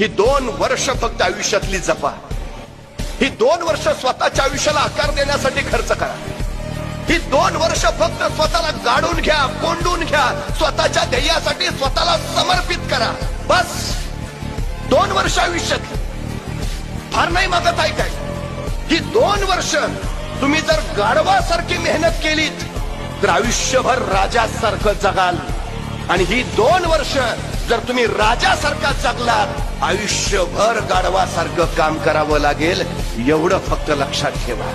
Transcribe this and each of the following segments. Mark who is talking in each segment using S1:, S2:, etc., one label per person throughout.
S1: ही दोन वर्ष फक्त आयुष्यातली जपा. ही दोन वर्ष स्वतःच्या आयुष्याला आकार देण्यासाठी खर्च करा. ही दोन वर्ष फक्त स्वतःला गाडून घ्या कोंडून घ्या स्वतःच्या ध्येयासाठी स्वतःला समर्पित करा. बस. दोन वर्ष आयुष्यात फार नाही मागत आहे काय? ही दोन वर्ष तुम्ही जर गाढवासारखी मेहनत केलीत तर आयुष्यभर राजासारखं जगाल. आणि ही दोन वर्ष जर तुम्ही राजासारखा जगलात आयुष्यभर गाढवासारखं काम करावं लागेल एवढं फक्त लक्षात ठेवा.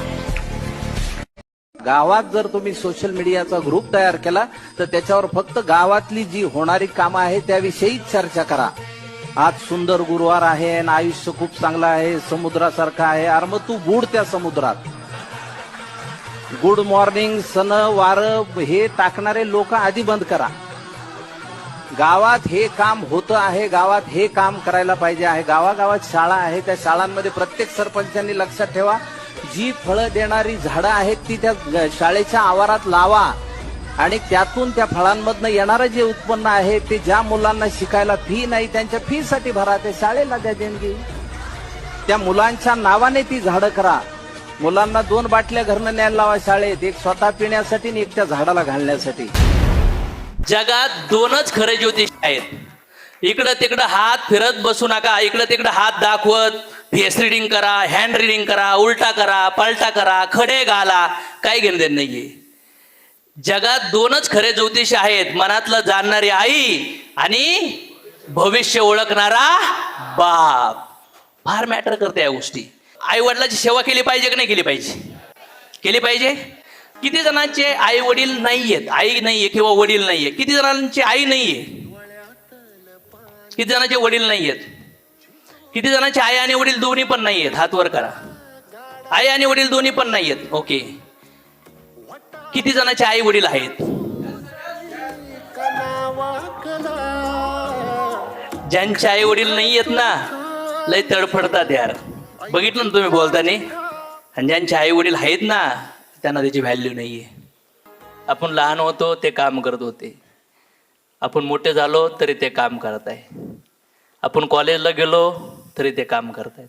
S2: गावात जर तुम्ही सोशल मीडियाचा ग्रुप तयार केला तर त्याच्यावर फक्त गावातली जी होणारी कामं आहे त्याविषयीच चर्चा करा. आज सुंदर गुरुवार आहे आणि आयुष्य खूप चांगलं आहे समुद्रासारखं आहे अरे मग तू बुड त्या समुद्रात. गुड मॉर्निंग सण वार हे टाकणारे लोक आधी बंद करा. गावात हे काम होतं आहे गावात हे काम करायला पाहिजे आहे. गावागावात शाळा आहे त्या शाळांमध्ये प्रत्येक सरपंचांनी लक्षात ठेवा जी फळं देणारी झाडं आहेत ती त्या शाळेच्या आवारात लावा. आणि त्यातून त्या फळांमधनं येणारं जे उत्पन्न आहे ते ज्या मुलांना शिकायला फी नाही त्यांच्या फीसाठी भरा त्या शाळेला द्या देणगी. त्या मुलांच्या नावाने ती झाडं करा. मुलांना दोन बाटल्या घरनं न्यायला लावा शाळेत एक स्वतः पिण्यासाठी आणि एक त्या झाडाला घालण्यासाठी.
S3: जगात दोनच खरे ज्योतिष आहेत. इकडं तिकडं हात फिरत बसू नका इकडं तिकडं हात दाखवत फेस रिडिंग करा हँड रिडिंग करा उलटा करा पलटा करा खडे घाला काही घेणं देणं नाहीये. जगात दोनच खरे ज्योतिष आहेत मनातलं जाणणारी आई आणि भविष्य ओळखणारा बाप. फार मॅटर करते या गोष्टी. आई वडिलाची सेवा केली पाहिजे की नाही केली पाहिजे? केली पाहिजे? किती जणांचे आई वडील नाहीयेत? आई नाहीये किंवा वडील नाहीये किती जणांची आई नाहीये? किती जणांचे वडील नाहीयेत? किती जणांचे आई आणि वडील दोन्ही पण नाहीयेत? हात वर करा. आई आणि वडील दोन्ही पण नाहीयेत. ओके. किती जणांचे आई वडील आहेत? ज्यांचे आई वडील नाहीयेत ना लय तडफडतात यार. बघितलं ना तुम्ही बोलताना? आणि ज्यांचे आई वडील आहेत ना त्यांना त्याची व्हॅल्यू नाही आहे आपण लहान होतो ते काम करत होते. आपण मोठे झालो तरी ते काम करत आहे. आपण कॉलेजला गेलो तरी ते काम करत आहेत.